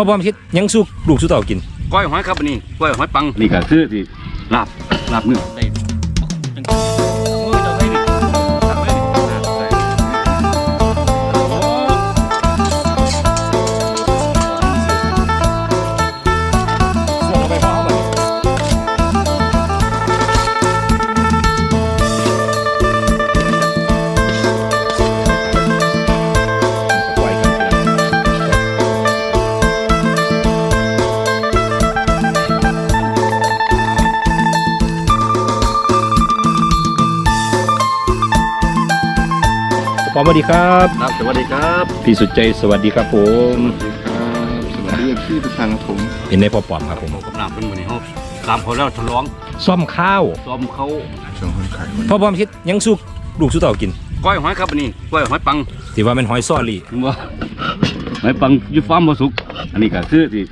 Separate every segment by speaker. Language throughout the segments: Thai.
Speaker 1: พ่อบอมคิดยังสู้ลูกสู้เต่ากิน
Speaker 2: ก้อยหอยครับอันนี้ก้อยหอยปังนี่ก็คือที่ลาบลาบเนื้อ
Speaker 1: อมสวัสดีครับ
Speaker 2: ครับสวัสดีครับ
Speaker 1: พี่สุดใจสวัสดีครับผม
Speaker 3: ครับสวัสดีพี่ประธานครับผม
Speaker 1: เป็นในพ่อปอมครับผม
Speaker 2: กับน้ำเป็นมือนี้ครับตามคนแล้วทะลอง
Speaker 1: ซ่อมข้าว
Speaker 2: ซ้อมเขา
Speaker 3: ช่วงคนขายวัน
Speaker 1: พ่อบอมคิดยังสู้ลูกสู้เต่ากิน
Speaker 2: ก้อยหอยครับอันนี้ก้อยหอยปัง
Speaker 1: ที่ว่าเป็นหอยซ่อรี่
Speaker 2: เห็นบ่หอยปังอยูฟาร์มบ่สุก อันนี้ก็คือที่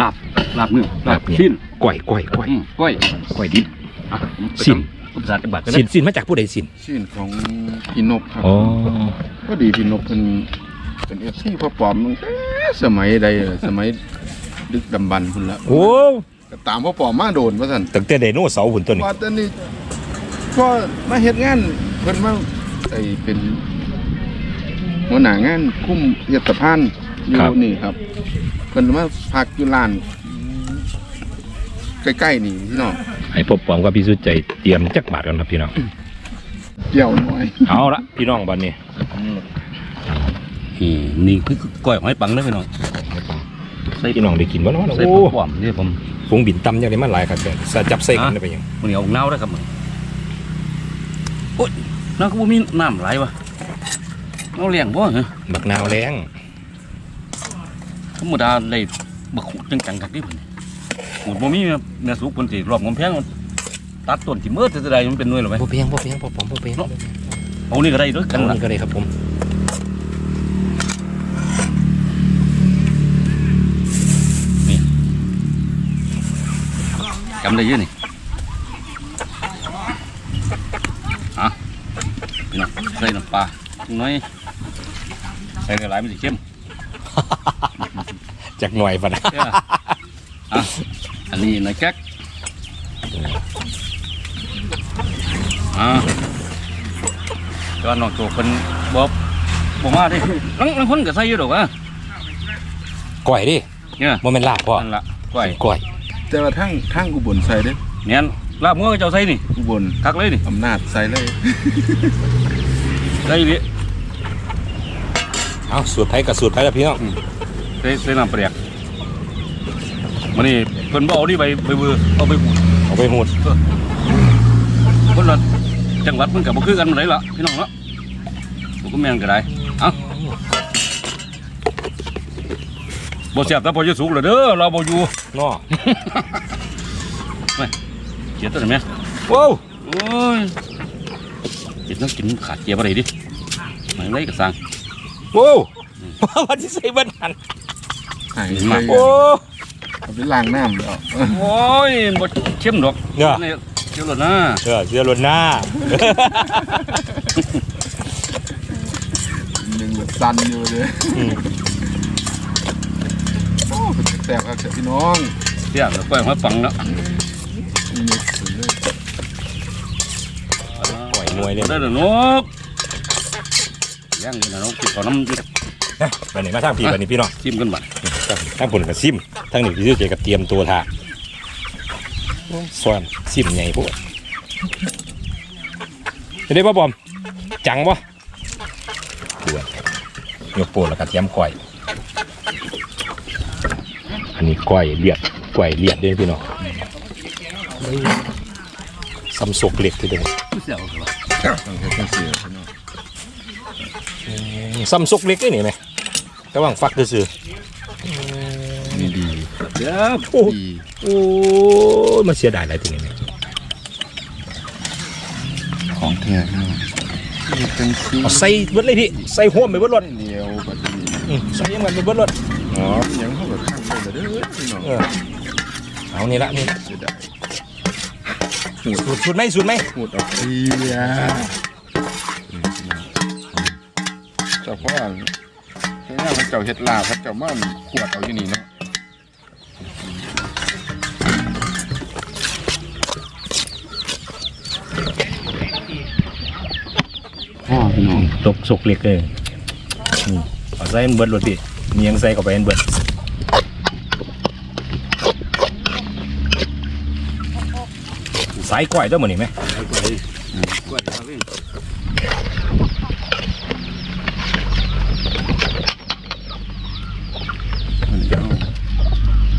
Speaker 2: ลาบลาบเนื้อลาบชิ้น
Speaker 1: ก้อยก้อยก้อย
Speaker 2: อืมก้อย
Speaker 1: ก้อยดิบ
Speaker 2: อะ
Speaker 1: ชิ้น
Speaker 2: ภาษาจังหวัดก็ได้
Speaker 1: สินสินมาจากผู้ใดสิน
Speaker 3: ชื่อของพี่นกครับ
Speaker 1: อ๋อ
Speaker 3: ก็ดีพี่นกเป็นเป็นเอฟซีพ่อปอมตั้งแต่สมัยใดอะสมัยดึกดำบรรพ์พุ่นละ
Speaker 1: โอ้
Speaker 3: ก็ตามพ่อปอมมาโดนว่าสั่น
Speaker 1: ตั้งแต่ไดโนเสาร์หุ่นตัวนี้
Speaker 3: ว่าแต่นี่ก็มาเฮ็ดงานเพิ่นมาไอเป็นหัวหน้างานคุ้มเฮ็ดสะพานอยู่นี่ครับเพิ่นมาพักอยู่ร้าน ใกล้ๆนี่พี่น้อง
Speaker 1: ให้พ่อปอมกับพี่สุดใจเตรียมจักบาทกันครับพี่น้อง
Speaker 3: เกี่ยวหน่อย
Speaker 1: เอาละพี่น้องบัดนี้
Speaker 2: อืมนี่คือก้อยหอยปังเด้อพี่น้อง
Speaker 1: ใส่พี่น้องได้กินบ่เนาะ
Speaker 2: ใส่
Speaker 1: โอ้
Speaker 2: ผักหวานนี่ผม
Speaker 1: ฟงบินตำอย่างนี้มันหลายครับแต่สะจับใส่กันได้ไปยัง
Speaker 2: มันนี้เอาเน่าได้อครับมันโอ๊ยน้ำก็บ่มีน้ำไหลวะเอาเลี้ยงบ่เหรอ
Speaker 1: บักนาวแรง
Speaker 2: ธรรมดาได้บักขุจังจังกักดิเพิ่น หมดบ่มีแม่สุกเพิ่นสิรอบกำแพงมันตัดต้นที่มืดจะได้มันเป็นหน่วยหรอไหม
Speaker 1: บ่เพียงบ่เพียงพ่อปอมบ่เพียง
Speaker 2: เอานี่ก็ได้ด้วย
Speaker 1: กั
Speaker 2: กันนล่ะ
Speaker 1: ก็ได้ครับผม
Speaker 2: จำได้เยอะนี่อะพี่น้องใส่น้ำปลาน้อยใส่หลายๆมันสิเข้ม
Speaker 1: จากหน่วยปะนะ
Speaker 2: เด้ออะ อันนี้นายแก๊กอ่าก็น้องโจเป็นบอบบอกมาดิลังลังคนก็ใส่อยู่ดอกอะ
Speaker 1: ก้อยดิ
Speaker 2: เนี่ย
Speaker 1: บ่แม่นลาบพ่อ
Speaker 2: นั่นละก้อย
Speaker 1: ก้อย
Speaker 3: แต่ว่าทั้งทั้งอุบลใส่เด้อ
Speaker 2: เนี่ยลาบงัวก็เจ้าใส่นี่
Speaker 3: อุบล
Speaker 2: คักเลยนี่
Speaker 3: อำนาจใส่เลย
Speaker 2: ใส่ดิ
Speaker 1: เอาสูตรไผกับสูตรไผแล้วพี่น้อง
Speaker 2: ใส่ใส่น้ำเปรียก มันนี่เพิ่นบ่เอานี่ไปไปเบือเอาไปขูด
Speaker 1: เอาไปหูด
Speaker 2: คนละจังหวัดมันก็บ่คือกันบ่ได้ล่ะพี่น้องเนาะผมก็แม่นก็ได้เอ้าบ่เสียบแต่พอจะสุกแล้วเด้อเราบ่อยู่
Speaker 1: เนาะ
Speaker 2: เกียดตัวไหนไหม
Speaker 1: ว้าว
Speaker 2: โอ้ยเกียดต้องกินขาดเกียร์อะไรดิมันไรก็สั่ง
Speaker 1: ว้าววันที่ใส่เบิ้ลหัน
Speaker 3: หาย
Speaker 2: มา
Speaker 3: ไป
Speaker 1: โอ้
Speaker 3: เอาไปล้างน้ำแล้ว
Speaker 2: โอ้ยบ่เข้มดอก
Speaker 1: เนี่ย
Speaker 2: นี่เจ้าหล่นนะ
Speaker 1: เออเสื้อลนหน้า
Speaker 3: หนึ่งแบบสั่นอยู่เลย
Speaker 1: อืม
Speaker 3: โอ้เป็นแสบครับพี่น้อง
Speaker 2: เสียแล้วก้อยมาฟังแล้ว
Speaker 3: มีเม็ดสุดเลย
Speaker 1: ก้อยมวยเลย
Speaker 2: ได้เด้อนกย่างนี่นะนกกินข้าวน้ำ
Speaker 1: ไปไหนมาทางพี่ไปนี่พี่น้อง
Speaker 2: ชิมกันบัด
Speaker 1: ทางผลกับซิมทางนี้พี่สุเจกับเตรียมตัวท่าส่วนซิมใหญ่พวกจะได้ป่ะบอม จังป่ะปวดยกโปนแล้วก็เทียมก้อย อันนี้ก้อยเลียดก้อยเลียดด้วยพี่น้องซัมซุกเหล็กที่เดิม
Speaker 2: เสียวเหรอ
Speaker 3: ต้องใช้เครื่องเสียพี่น้อง
Speaker 1: ซัมซุกเหล็กได้นี่ไหมระหว่างฟักซื่อ
Speaker 3: นี่ดี
Speaker 2: เดี๋ยว
Speaker 1: ๆโอ้
Speaker 3: ดี
Speaker 1: โอ้ยมันเสียดายอะไรทีนี้เนี่ย
Speaker 3: ของแท้พี่น้องนี่เป็นซี
Speaker 1: เอาใส่เบิดเลยพี่ใส่ห่วมไปเบิดรถ
Speaker 3: เหนียวแบบนี้
Speaker 1: อืมใส่ยังไงไปเบิดรถ
Speaker 3: อ๋อยังเข้ากับข้างไปเลยเด้อพี่น้อง
Speaker 1: เออเอานี่ละนี่
Speaker 3: เสียดาย
Speaker 1: สูตรสูตรไหมสูตรไหม
Speaker 3: หมดออกทีอะเจ้าพ่อเนี่ยพระเจ้าเฮ็ดลาบพระเจ้ามาขวดเอาอยู่นี่เนาะ
Speaker 1: ตกสกเล็กเลยนี่เอาใส่มันเบิดรถพี่มียังใส่เข้าไปมันเบิดสายก้อยตัวมันนี่ไหม
Speaker 2: ไปกล้วยกล้วยมาเว้ย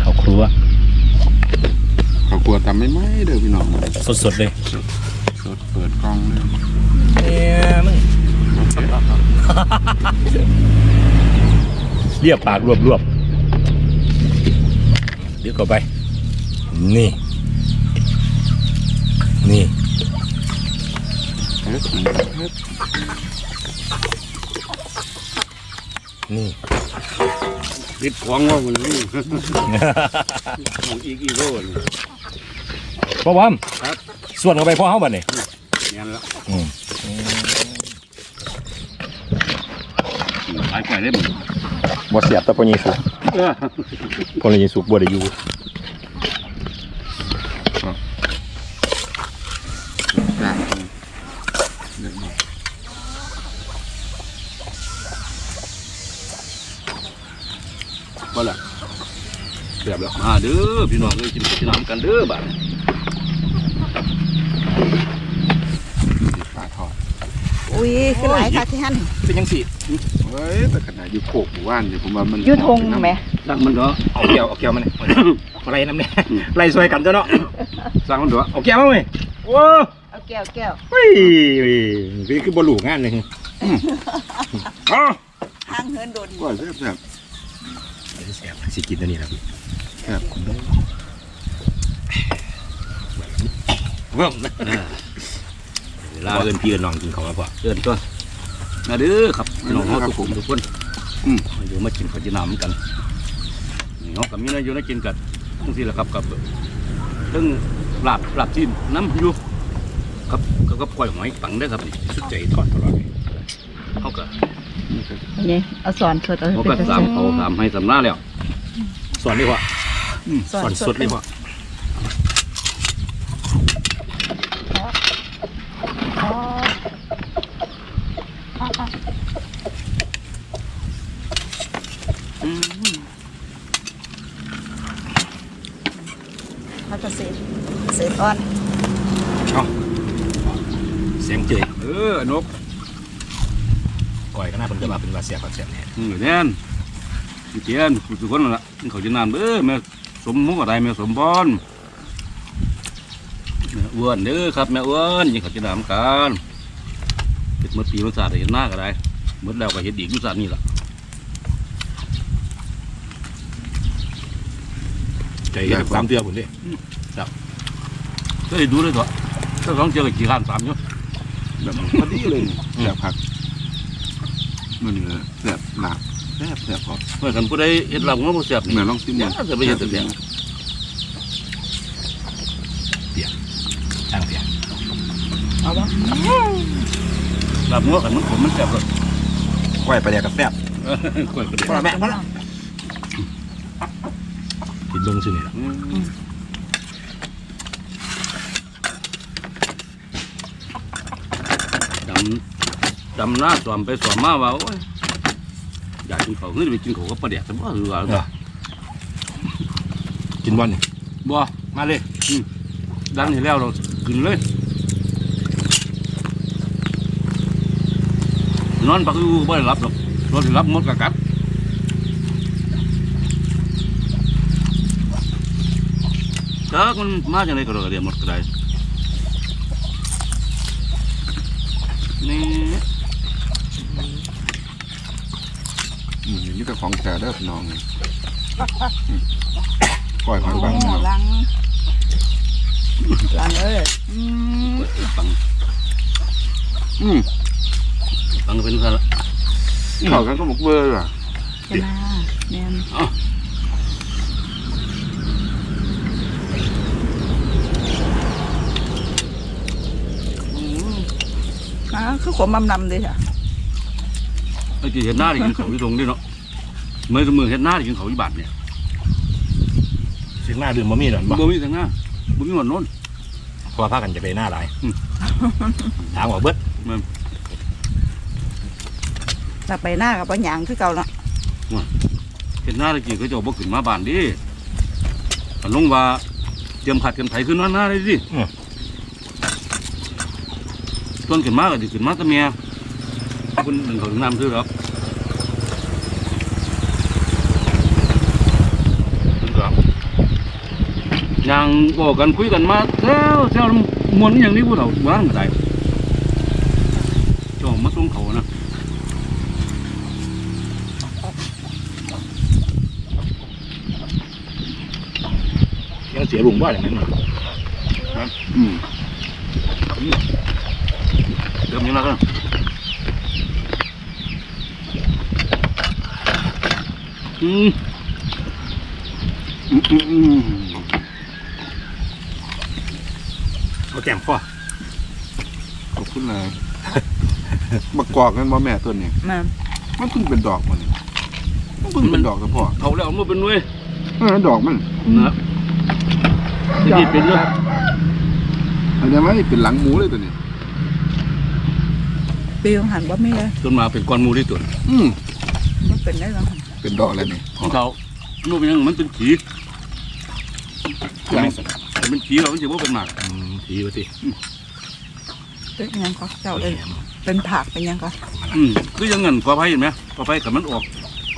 Speaker 1: เขาครัว
Speaker 3: เขากลัวทำไม่ไหมเด้อพี่น้อง
Speaker 1: สดๆเลย
Speaker 3: สดเปิดกล้องเลย
Speaker 1: เนี่ยมึง เรียบปากรวบรวบเรียกเข้าไป นี่ นี่
Speaker 3: เฮ็ดเฮ็ด
Speaker 1: นี่
Speaker 2: ติดของว่ามันนี่ของอีกอีกโลนี่
Speaker 1: พ่อวอม
Speaker 2: ครับ
Speaker 1: ส่วนเข้าไปพ่อเฮาบัดนี่
Speaker 2: งั้นละ
Speaker 1: อืม
Speaker 2: ขายกล้วยได้ บ่
Speaker 1: บ่เสียบแต่พ่อยีสุก
Speaker 2: เออ
Speaker 1: พ่อยีสุกบ่ได้อยู่
Speaker 3: ได้เดี๋ยวมา
Speaker 2: บ่ล่ะเสียบแล้วมาเด้อพี่น้องเอ้ยกินกินน้ำกันเด้อบัด
Speaker 3: ติดปลาทอด
Speaker 4: อุ้ยคือหลายค่ะที่ฮั่น
Speaker 1: เป็นยังสิ
Speaker 3: เฮ้ยแต่ขนาดอยู่โคกหมู่บ้านเนี่ยผมว่ามัน
Speaker 4: อยุทงแหม
Speaker 2: สั่งมันเถอะ
Speaker 1: เอาแก้วเอาแก้วมาเนี่ยเอาไรน้ำเนี่ยไรซอยกันจ้ะเนาะ
Speaker 2: สั่งมันเถอะ
Speaker 1: เอาแก้วมาเว้ยโอ้
Speaker 4: เอาแก้วแก้ว
Speaker 1: เฮ้ยนี่คือบ่รู้งานเลยอ๋อ
Speaker 4: ห้างเฮินโดน
Speaker 3: ก็แซ่บแซ่บ
Speaker 1: แซ่บสิกินตัวนี้ครับ
Speaker 3: แซ่บ
Speaker 1: เบิ่ม
Speaker 2: เว
Speaker 1: ลา
Speaker 2: ลา
Speaker 1: เอิ้นพี่เอิ้นน้องกินข้าวแล้วพ่อ
Speaker 2: เดินตัว มาเด้อครับพี่น้องเฮาทุกคนทุกคน
Speaker 3: อืม
Speaker 2: มาอยู่มากินข้าวจีน้ำกันนี่เฮากับมีนะอยู่นะกินกันทั้งที่ละครับกับทั้งลาบลาบจีนน้ำอยู่กับกับกับกล้วยหอยปังได้อครับนี่สุดใจทอดตลอดเลยเฮาก็
Speaker 4: นี่เอาสอนสดเอา
Speaker 2: เฮา
Speaker 4: เป็
Speaker 2: ก็
Speaker 4: นกระ
Speaker 2: ตาม
Speaker 4: แส
Speaker 2: เขาตามให้สำนาแล้ว
Speaker 1: สอนดีกว่า
Speaker 4: สอน
Speaker 1: สอน
Speaker 4: ส
Speaker 1: ส
Speaker 4: ด
Speaker 1: ดเลยพ่อ
Speaker 4: เขาจะ เสร็จเสร็จอ่อน
Speaker 1: เสียงเจย
Speaker 2: เออนก
Speaker 1: ก่อยก็น่าเพิ่นจะมาเป็นว่าเสียบครับเสียบแน่
Speaker 2: อือแน่นอยู่เตียนทุกคนนั่นล่ะกินข้าวจีน้ำเด้อแม่สมมุกอะไรแม่สมพรแม่อ้วนเด้อครับแม่อ้วนกินข้าวจีน้ำกันเฮ็ดหมดปีมันสาดเห็นหน้าก็ได้หมดแล้วก็เฮ็ดอีกอยู่สาดนี่ล่ะ
Speaker 1: ใจเฮ็ดสามเตือพุ่นเด้
Speaker 2: ก็ได้ดูเลยตัวถ้าสองเจอกับกี่ล้านสามอยู่
Speaker 3: แบบพอดีเลยนี่แซ่บผักมันเลยแซ่บหลาบแซ่บแซ่บพอ
Speaker 2: เมื่อกันผู้ใดเฮ็ดลาบงัวบ่แซ่บนี่
Speaker 3: แม่ลองชิม
Speaker 2: เนี่
Speaker 3: เนี่ย
Speaker 2: จะไปเฮ็ดแต่เสียง
Speaker 1: ทางเสีย
Speaker 4: เอาบ่
Speaker 2: ลาบงัวกันมันขมมันแซ่บเลย
Speaker 1: ก้อยไปเดียวกับแซ่บ
Speaker 2: เออกล้วยกระเด็น
Speaker 1: พอละแม่พอละกินลงซื่อนี่ล่ะ
Speaker 2: อืมดำดำหน้าสวมไปสวมมาว่าโอ้ยอยากกินข้าวเฮ้ยไปกินข้าวกับปลาแดกแต่บ่คือว่า
Speaker 1: กินบอลนี่
Speaker 2: บ่
Speaker 1: มาเลย
Speaker 2: ดันให้แล้วเรากินเลย นอนปักอยู่บ่ได้รับหรอกรถสิรับหมดกะกัดจักมันมาจังไดก็ดอกกระเดียหมดก็ได้นี่
Speaker 3: อืมนี่ แต่ของแท้เด้อพี่น้องนี่อืมปล่อยหอย
Speaker 4: โอ้
Speaker 3: บาง
Speaker 4: โห
Speaker 3: เนาะ
Speaker 4: ลังลังเอ้ยอืม
Speaker 2: ปัง
Speaker 3: อืม
Speaker 2: ปังเป็นซะละ
Speaker 3: เข้ากันก็หมกเบอร์อะ
Speaker 4: ชนะแม่น
Speaker 2: อ้าว
Speaker 4: อ่าคือขมบำนำเลยค่ะ
Speaker 2: ไอ้ที่เห็นหน้านี่กินข้าวอยู่ตรงนี้เนาะ เมื่อมือเฮ็ดหน้าที่กินเขาอีบาทเนี่ย
Speaker 1: เสียงหน้าดื่มบะหมี่หน่อยบ่
Speaker 2: บ่มีทางหน้าบ่มีหมดโน้น
Speaker 1: เพราะว่าพากันจะไปหน้าหลาย
Speaker 2: อืม
Speaker 1: ถามว่าเบิด
Speaker 4: ถ้าไปหน้ากับปัญญางคือเก่าเนาะ
Speaker 2: เฮ็ดหน้าตะกี้เขาเจะบ่ขึ้นมาบ้านดิกันลงว่าเตรียมขัดเตรียมไถขึ้นมาหน้าเลยดิต้นขึ้นมาก็สิขึ้นมาแตะเมียคุณหนึ่งเขาถึงน้ำซื้อหรอกขึ้นก็ ยังบอกกันคุยกันมาแซวแซวมวนอย่างนี้ผู้เฒ่าบ้านก็ได้เจ้ามาส่งเขานะ
Speaker 1: ยังเสียลุงว่าอย่างนั้นน่ะ
Speaker 3: อืม
Speaker 2: เริ่มยังแล้วกันอืม
Speaker 3: อืมอืมอืม
Speaker 1: เอาแก้มข้อ
Speaker 3: ขอบคุณเลย มากอกกันบ่แม่ต้นนี่
Speaker 4: มา
Speaker 3: มันเพิ่งเป็นดอกมันนี่มันเพิ่งเป็นดอกแต่พ่อ
Speaker 2: เขาแล้วมาเป็นหน่วย
Speaker 3: เออดอกมัน
Speaker 2: นะที่นี่เป็นเรื่อง
Speaker 3: อันนี้มันเป็นหลังหมูเลยตัวนี้
Speaker 4: ปีของหันบ่มีเลย
Speaker 2: จนมาเป็นก้อนหมูที่ตัว
Speaker 3: อืม
Speaker 4: บ่เป็นได้หรอก
Speaker 3: เป็นดอกแล้วนี่
Speaker 2: ของเขาโน่นเป็นยังมันเป็นขี
Speaker 3: หลัง
Speaker 2: แต่เป็นขีเราไม่ใช่ว่าเป็นหมาก
Speaker 1: อืมทีว่าสิ
Speaker 4: เป็นหยังก็เจ้าเลย เป็นผักเป็นหยังก็
Speaker 2: อืมคือยังเงินกอไผ่เห็นไหมกอไผ่กับมันออก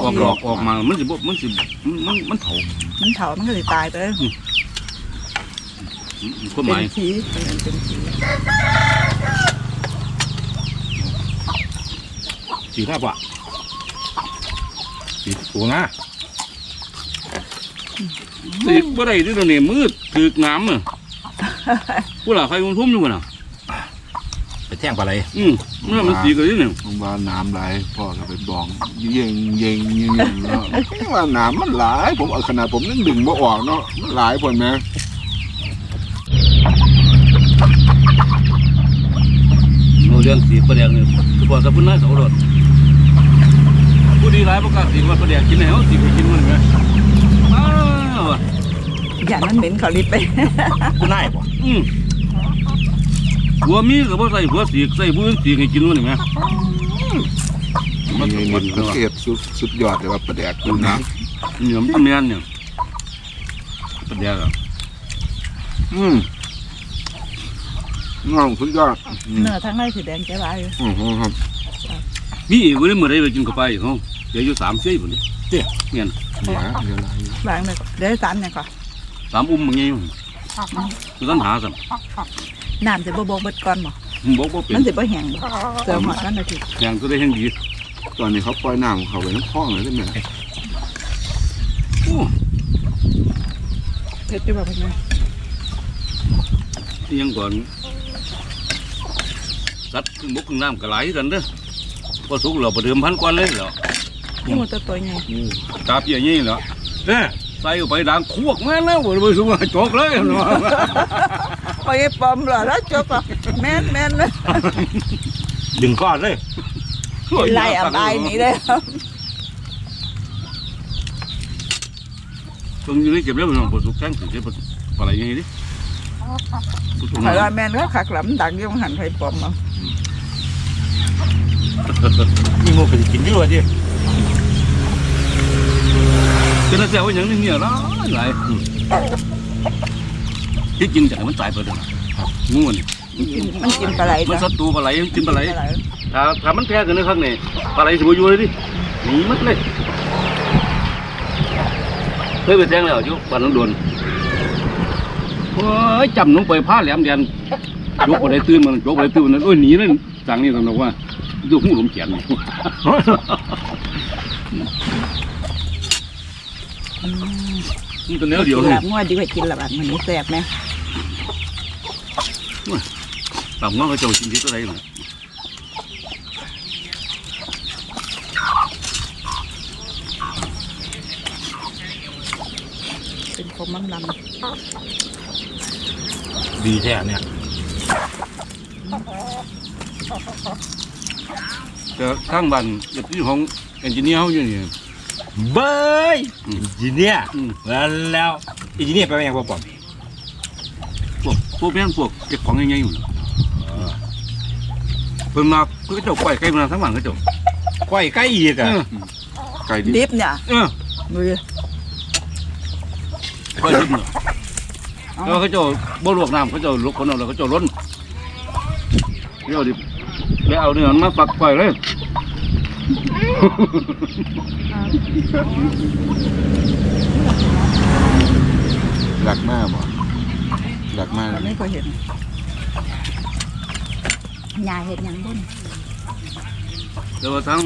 Speaker 2: ออกดอกออกมามันสิบ่มันสิมันมันมันเถา
Speaker 4: มันเถามันก็สิตายไปเลย
Speaker 2: อืมความห
Speaker 4: เป็
Speaker 2: มาย
Speaker 4: นผีเป็นเป็นผี
Speaker 1: สีหน้าปะสีตัวหน้า
Speaker 2: สิบ่ได้ด้วยตัวนี้มืดถือกน้ำอะผู้หล่าใครมันทุ่มอยู่กันอะ
Speaker 1: ไปแท่งปลาไหล
Speaker 2: อืมเมื่อมันสีกันนี่เนี่ย
Speaker 3: ผมว่าน้ำไหลพ่อก็ไปบองเย็งเย็งเย็งเย็งเนาะว่าน้ำมันหลายผมเอาขนาดผมนั่งดึงบ่ออกเนาะมันหลายผลแม่
Speaker 2: เราเรื่องสีประเดียงเนี่ยคือบอกกับพุ่นนายเสาโดดผู้ดีร้ายประกาศสีว่าประเดียงกินไหนเขาสีไปกินมันไหมอ้าวว่ะ
Speaker 4: อย่ามันเหม็นเขาลิบไป
Speaker 1: กูน่ายปะ
Speaker 2: อืม หัวมีกับว่าใส่หัวสีใส่ผู้อื่นสีให้กินมันเห็นไหมมัน
Speaker 3: นี่
Speaker 2: มัน
Speaker 3: นี่
Speaker 2: มัน
Speaker 3: เกษสุดสุดยอดเลยว่าประแดกคุณนะ
Speaker 2: เนี่ยมันเมียนเนี่ยประเดียงอะ
Speaker 3: อืมน้องสุดยอดอืม
Speaker 4: เนื้อทั้งในสีแดงแก่ลายอยู่
Speaker 3: อืมครับ
Speaker 2: มีอีกวันนี้เมื่อไรไปกินเข้าไปเขาเดี๋ยวอยู่สามเสียอยู่นี่เจ้เมียน
Speaker 3: เดี๋ยวเดี๋ยวอะไร
Speaker 4: วางเลยเดี๋ยวสามเนี่ยก่อน
Speaker 2: สามอุ้มมันไงอยู่คือต้นหาสัม
Speaker 4: น้ำจะบ่บกเบิดก่อนบ่
Speaker 2: บอกว่าเป็
Speaker 4: มันนสิบ่แห้งบ่เสือหอดกันนาที
Speaker 2: แข่งก็ได้แห่งดี
Speaker 3: ตอนนี้เขาปล่อยน้ำเขาไปน้ำคลองเลยได้ไหม
Speaker 2: โอ้
Speaker 4: เผ็ดอยู่บ่เป็นไง
Speaker 2: ที่ยังก่อนสัตว์ครึ่งบกครึ่งน้ำก็ไหลายกันเด้อพอสุกเราประเดิมพันกวนเลยเหรอ
Speaker 4: นี่มันตัวตัวใหญ่
Speaker 2: ตาเปียยี่เหรอ
Speaker 1: เนี่ย
Speaker 2: ใส่เข้าไปดังควักแม่นแล้วบ่ไปสุกจกเลยเนาะ
Speaker 4: ไปปอมเหรอแล้วจบอะแม่นแม่นเลย
Speaker 1: ดึงก้อนเลย
Speaker 4: ไล่อ่ำไอ้นี่เลย
Speaker 2: ตรงนี้เก็บแล้วมันพอสุกแข้งถึงจะอะไรอย่างนี้ดิ
Speaker 4: ไผ่ว่าแม่นก็ขักหลำดังอยังหันไผ่ปอมเอา
Speaker 1: มีงูเป็นกินอยู่ว่าดิ
Speaker 2: เป็นเสียว่าอย่างนี้เนี่ยร้ายหลาย ที่จริงจากมันตายไปแล้วงูนี่
Speaker 4: มันกินมันกินปลาไหล
Speaker 2: มัน
Speaker 4: จ้ะ
Speaker 2: ศัตรูปลาไหลมันกินปลาไหล
Speaker 4: ปลาไหล
Speaker 2: ถ้าถ้ามันแพ้กันในข้างในปลาไหลสิบอยู่เลยดิหนีมัดเลยเคยไปแทงแล้วอยู่บ้านน้องโดนโอ้ยจำน้องไปผ้าแหลมเดียนยกไปได้ตื่นมันยกไปได้ตื่นมันโอ้ยหนีเลยสั่งนี่ต้องบอกว่าดูหูหลมแขนนี่
Speaker 4: อืม
Speaker 2: มันตัวเนี้ยเดียว
Speaker 4: กิน
Speaker 2: เลย
Speaker 4: แบบงัวดีกว่ากินละบาดมันนี้แสบไหม
Speaker 2: ต่ำง้อเขาเจ้าชินที่ตัวใดหน่อย
Speaker 4: เป็นคมมันล
Speaker 1: ดีแท้เนี่ย
Speaker 2: แต่ข้างบ้านเด็กที่ของเอนจิเนียร์เขาอยู่นี่
Speaker 1: เบย
Speaker 2: อืม
Speaker 1: อินเนีย
Speaker 2: อืม
Speaker 1: แล้วแล้วอินเนียไปลว่าหยังบ่ปอม
Speaker 2: พวกพวกแม่นพวกเก็บของยังไงอยู่เพิ่นมาเพิ่นก็เจ้าปล่อยไก่มาทั้งหลังก็เจ้า
Speaker 1: ก้อยไก่อีก
Speaker 2: เอ
Speaker 1: อะ
Speaker 2: อ
Speaker 3: ไก่ดิบ
Speaker 4: ดิบเนี่ย
Speaker 2: เออ
Speaker 4: มือ
Speaker 2: ปล่อยดิ้นเนาะแล้วเขาเจ้าบ่ลวกน้ำเขาเจ้าลวกคนเอาแล้วเขาเจ้าล้นเดี๋ยวดิแล้วเอาเนื้อมันมาปักปล่อยเลย
Speaker 3: หลักมากบ่ หลักมาก
Speaker 4: เราไม่เคยเห็นยายเห็นหยังบุ่น
Speaker 2: แต่ว่าทั้ง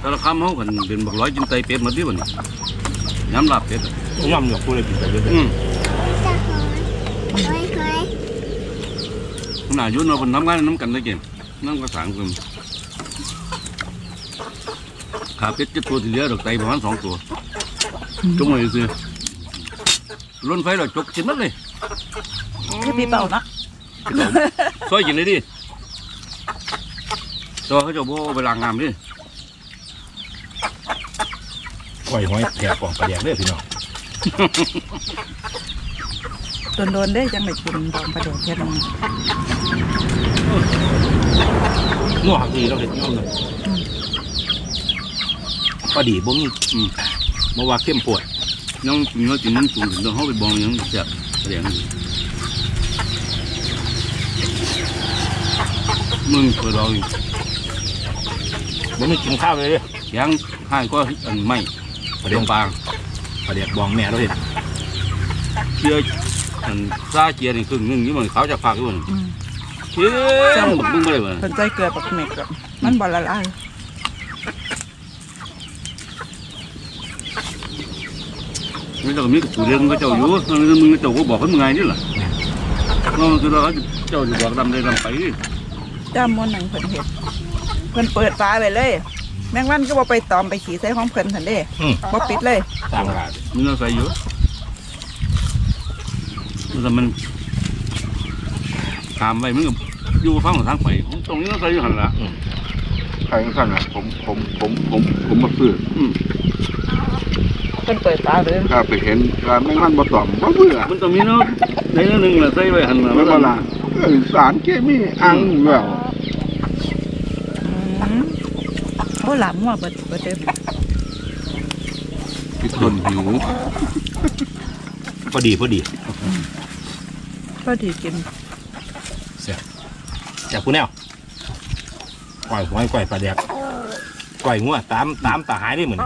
Speaker 2: แต่ละคำเขากันเป็นบักร้อยกินไตเป็ดหมดที่บ่นี่ย้ำลาบเป็ดอะ
Speaker 1: ยอมหยกกูเลยกินไปเรื่อย
Speaker 2: อืม
Speaker 5: เฮ้ยเฮ้ย
Speaker 2: ขนาดอยุ่นเราเป็นทำงานน้ำกันได้เก่งนั่งกระสังกันขาเป็ดเจ็ดตัวที่เหลือดอกไตประมาณสองตัวจงไว้ซื้อล้นไฟเราจกกินหมัดเลย
Speaker 4: คือพี่เป่าเนาะ
Speaker 2: ซอยกินเลยดิตัวเขาจะโบไปล้างน้ำดิ
Speaker 1: ๆก้อยหอยแถบปองปลาแดกเด้อพี่น้อง
Speaker 4: โดนๆได้จังเลยกินบองประเดี๋ยวแค่นั้น
Speaker 1: นัวหักดีเราเห็นยอมเลยพอดีบ่มี
Speaker 2: อืม
Speaker 1: บ่ว่าเข้มปวด
Speaker 2: น้องกินแล้วกินน้ำสูงถึงต้องเขาไปบองยังเสีย เสียงอยู่มึงเปิดเราอยู่
Speaker 1: บ่มีกินข้าวเลยเด้อ
Speaker 2: ยังให้ก็อันไม่ประเดี๋ยวปาง
Speaker 1: ปลาแดกบองแม่เราเห็น
Speaker 2: เชียร์อันซาเจียนี่ครึ่งหนึงนี่มันเขาจะฝากอยู่มัน
Speaker 4: อืม
Speaker 2: เชี่ยมึงไม่ได้บ่
Speaker 4: เพิ่นใจเกลือปักเม็ดอะมันบ่ละลาย
Speaker 2: ไม่ต้องมีกับผู้เลี้ยงก็เจ้าอยู่นั่นมึงเจ้าก็บอกให้มึงไงนี่แหละน้องคือเราเจ้าจะบอกดำได้ดำไปดิ
Speaker 4: จ้ามวนหนังเพิ่นเห็ดเพิ่นเปิดฟ้าไปเลย แมงวันก็บ่ไปตอมไปขี่ใส่ของเพิ่นทันเด้
Speaker 1: อืม
Speaker 4: บ่ปิดเลย
Speaker 1: ตามกาด
Speaker 2: มึงเอาใส่อยู่แต่มันตามไปมึงก็อยู่ฟังของทางไปตรงนี้ก็ใส่อยู่หันละ
Speaker 3: ใครข้างอะผมผมผมผมผมมาซื้อ
Speaker 2: อืม
Speaker 4: เพิ่นเปิดฟ้าเลย
Speaker 3: ถ้าไปเห็นร้านแม่มันบ่ตอมบ่เบื่อ
Speaker 2: มันต้องมีเนาะในนั้นหนึ่งแหละใส่ไว้หันละ
Speaker 3: ไม่บ่ล่ะเอ้ยสารเคมีอังแล้ว
Speaker 4: อืมโอ้หลามหัวเบิดเบิดเด้อ
Speaker 3: พิทนหิว
Speaker 1: พอดีพอดี
Speaker 4: ก็ดีกินเสีย
Speaker 1: จากผู้แนว ก้อยหอยก้อยปลาแดกก้อยงัวตามตามตาหายได้เหมือน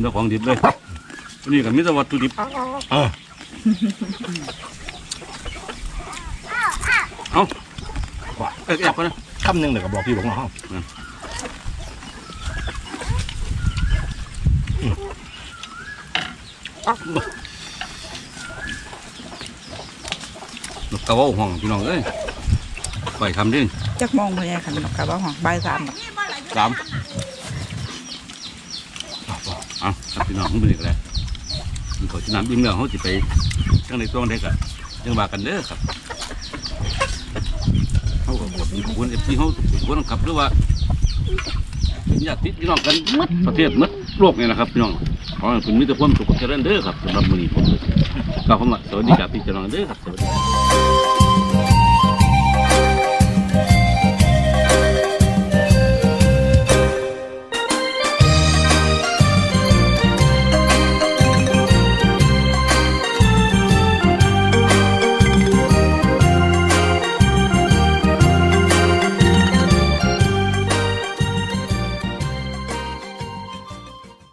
Speaker 2: เจ้าของดิบเลยนี่ก็มีแต่วัตถุดิบ
Speaker 1: เออ
Speaker 2: เอาเอ๊ะแอบกันนะ
Speaker 1: คำหนึ่งเดี๋ยวก็บอกพี่บอกน้อง
Speaker 2: ลูกกระเว้าห้องพี่น้องเอ้ย ปล่อยคำดิ
Speaker 4: จักมองเพิ่นยังคันดอกกะว่าห้องบ่ายสามดอก
Speaker 2: สามเอาครับพี่น้องผมเป็นอีกแล้วมันเขาจะนำอิ่มแล้วเขาจะไปจังในตัวได้กันยังว่ากันเด้อครับเขาก็ขอบคุณขอบคุณเอฟซีเขาทุกคนครับหรือว่าเป็นญาติพี่น้องกันหมดประเทศหมดโลกเนี่ยนะครับพี่น้องขอให้คุณมีแต่ความสุขความเจริญเด้อครับสำหรับมื้อนี้ผมกล่าวคำว่าสวัสดีครับพี่น้องเด้อครับสวัสดีครับ